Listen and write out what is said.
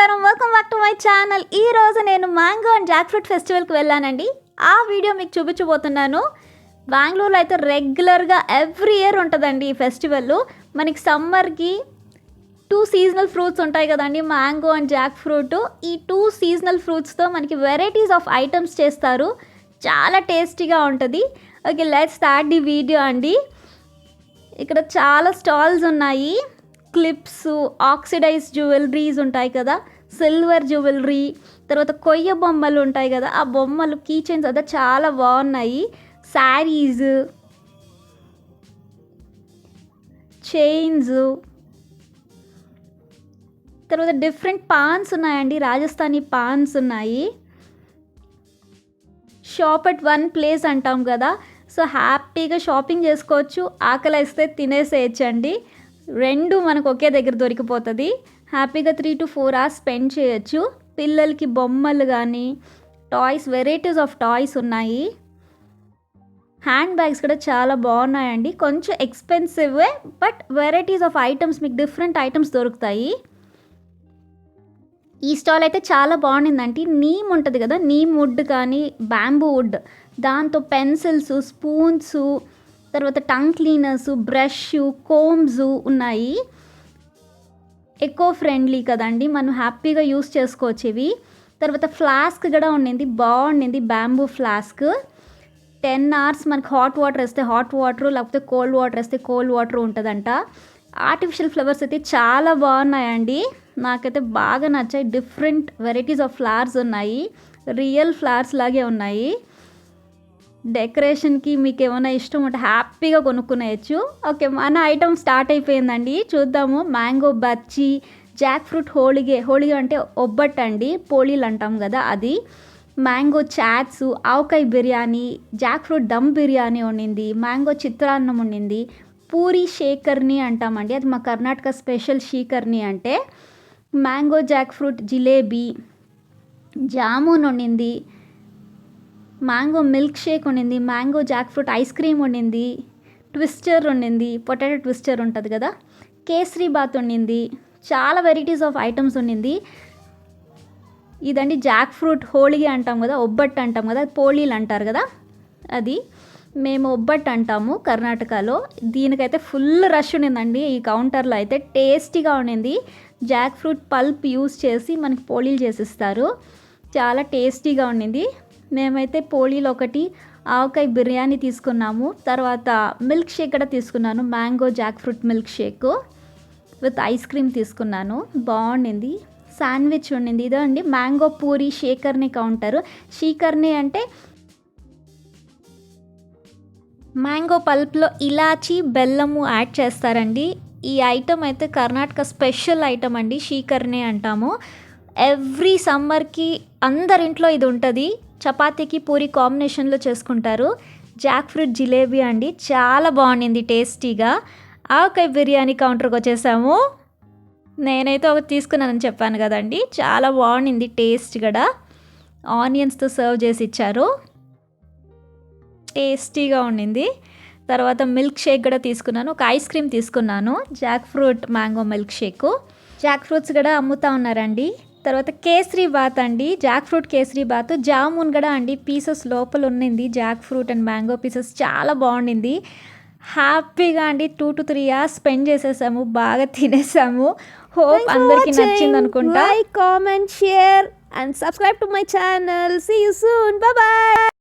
My channel ఈ రోజు నేను మ్యాంగో అండ్ జాక్ ఫ్రూట్ ఫెస్టివల్కి వెళ్ళానండి. ఆ వీడియో మీకు చూపించబోతున్నాను. బెంగళూరులో అయితే రెగ్యులర్గా ఎవ్రీ ఇయర్ ఉంటుందండి ఈ ఫెస్టివల్ మనకి సమ్మర్కి టూ సీజనల్ ఫ్రూట్స్ ఉంటాయి కదండి మ్యాంగో అండ్ జాక్ ఫ్రూట్ ఈ టూ సీజనల్ ఫ్రూట్స్తో మనకి వెరైటీస్ ఆఫ్ ఐటమ్స్ చేస్తారు. చాలా టేస్టీగా ఉంటుంది. Okay let start the video అండి. ఇక్కడ చాలా స్టాల్స్ ఉన్నాయి. క్లిప్స్ ఆక్సిడైజ్ జ్యువెలరీస్ ఉంటాయి కదా సిల్వర్ జ్యువెలరీ తర్వాత కొయ్య బొమ్మలు ఉంటాయి కదా ఆ బొమ్మలు కీ చైన్స్ అదే చాలా బాగున్నాయి. శారీస్ చైన్స్ తర్వాత డిఫరెంట్ పాన్స్ ఉన్నాయండి రాజస్థానీ పాన్స్ ఉన్నాయి. షాప్ అట్ వన్ ప్లేస్ అంటాం కదా సో హ్యాపీగా షాపింగ్ చేసుకోవచ్చు ఆకలి వేస్తే తినేసేయచ్చండి. రెండు మనకు ఒకే దగ్గర దొరికిపోతుంది. హ్యాపీగా three to four hours spend చేయొచ్చు. పిల్లలకి బొమ్మలు కానీ టాయ్స్ వెరైటీస్ ఆఫ్ టాయ్స్ ఉన్నాయి. హ్యాండ్ బ్యాగ్స్ కూడా చాలా బాగున్నాయండి. కొంచెం ఎక్స్పెన్సివే బట్ వెరైటీస్ ఆఫ్ ఐటమ్స్ మీకు డిఫరెంట్ ఐటమ్స్ దొరుకుతాయి. ఈ స్టాల్ అయితే చాలా బాగుండిందండి. నీమ్ ఉంటుంది కదా నీమ్ వుడ్ కానీ బ్యాంబూ వుడ్ దాంతో పెన్సిల్స్ స్పూన్స్ తర్వాత టంగ్ క్లీనర్స్ బ్రష్ కోమ్స్ ఉన్నాయి. ఎకో ఫ్రెండ్లీ కదండి మనం హ్యాపీగా యూస్ చేసుకోవచ్చు ఇవి తర్వాత ఫ్లాస్క్ కూడా ఉండింది బాగుండింది బ్యాంబూ ఫ్లాస్క్. టెన్ అవర్స్ మనకి హాట్ వాటర్ వేస్తే హాట్ వాటర్ లేకపోతే కోల్డ్ వాటర్ వేస్తే కోల్డ్ వాటర్ ఉంటుందంట. ఆర్టిఫిషియల్ ఫ్లవర్స్ అయితే చాలా బాగున్నాయండి. నాకైతే బాగా నచ్చాయి. డిఫరెంట్ వెరైటీస్ ఆఫ్ ఫ్లవర్స్ ఉన్నాయి. రియల్ ఫ్లవర్స్ లాగే ఉన్నాయి. డెకరేషన్కి మీకు ఏమైనా ఇష్టం ఉంటే హ్యాపీగా కొనుక్కునేయచ్చు. ఓకే మన ఐటమ్ స్టార్ట్ అయిపోయిందండి. చూద్దాము. మ్యాంగో బచ్చి జాక్ ఫ్రూట్ హోళిగే హోళిగే అంటే ఒబ్బట్ అండి పోళీలు అంటాం కదా అది. Mango chats avakaya biryani jackfruit dum biryani ఉండింది మ్యాంగో చిత్రాన్నం ఉండింది పూరి షేకర్ని అంటామండి. అది మా కర్ణాటక స్పెషల్ షీకర్ని అంటే. Mango jackfruit jalebi jamun ఉండింది మ్యాంగో మిల్క్ షేక్ ఉండింది mango jackfruit ice cream ఉండింది ట్విస్టర్ ఉండింది పొటాటో ట్విస్టర్ ఉంటుంది కదా కేసరీ బాత్ ఉండింది చాలా వెరైటీస్ ఆఫ్ ఐటమ్స్ ఉండింది ఇదండి జాక్ ఫ్రూట్ హోళీ అంటాం కదా ఒబ్బట్టు అంటాం కదా పోళీలు అంటారు కదా అది. మేము ఒబ్బట్టు అంటాము కర్ణాటకలో దీనికైతే ఫుల్ రష్ ఉండిందండి ఈ కౌంటర్లో అయితే టేస్టీగా ఉండింది జాక్ ఫ్రూట్ పల్ప్ యూస్ చేసి మనకి పోళీలు చేసిస్తారు చాలా టేస్టీగా ఉండింది మేమైతే పోళీలు ఒకటి ఆవకాయ బిర్యానీ తీసుకున్నాము. తర్వాత మిల్క్ షేక్ కూడా తీసుకున్నాను. Mango jackfruit milkshake with ice cream తీసుకున్నాను. బాగుండింది. శాండ్విచ్ ఉండింది. ఇదో అండి మ్యాంగో పూరి షేకర్ని కౌంటర్. షీకర్ని అంటే మ్యాంగో పల్ప్లో ఇలాచి బెల్లము యాడ్ చేస్తారండి. ఈ ఐటమ్ అయితే కర్ణాటక స్పెషల్ ఐటమ్ అండి. షీకర్నే అంటాము. ఎవ్రీ సమ్మర్కి అందరింట్లో ఇది ఉంటుంది. చపాతీకి పూరి కాంబినేషన్లో చేసుకుంటారు. జాక్ ఫ్రూట్ జిలేబీ అండి. చాలా బాగుండింది టేస్టీగా. ఆవకాయ బిర్యానీ కౌంటర్కి వచ్చేసాము. నేనైతే ఒకటి తీసుకున్నానని చెప్పాను కదండి. చాలా బాగుండింది టేస్ట్ కూడా ఆనియన్స్తో సర్వ్ చేసి ఇచ్చారు. టేస్టీగా ఉండింది. తర్వాత మిల్క్ షేక్ కూడా తీసుకున్నాను. ఒక ఐస్ క్రీమ్ తీసుకున్నాను. Jackfruit mango milkshake. Jack fruits కూడా అమ్ముతా ఉన్నారండి. తర్వాత కేసరి బాత్ అండి జాక్ ఫ్రూట్ కేసరి బాత్ జామున్ కూడా అండి పీసెస్ లోపల ఉన్నింది jackfruit and mango pieces చాలా బాగుండింది హ్యాపీగా అండి two to three hours spend చేసేసాము బాగా తినేసాము హోప్ అందరికి నచ్చింది అనుకుంటా share, and subscribe to my channel. See you soon. Bye bye.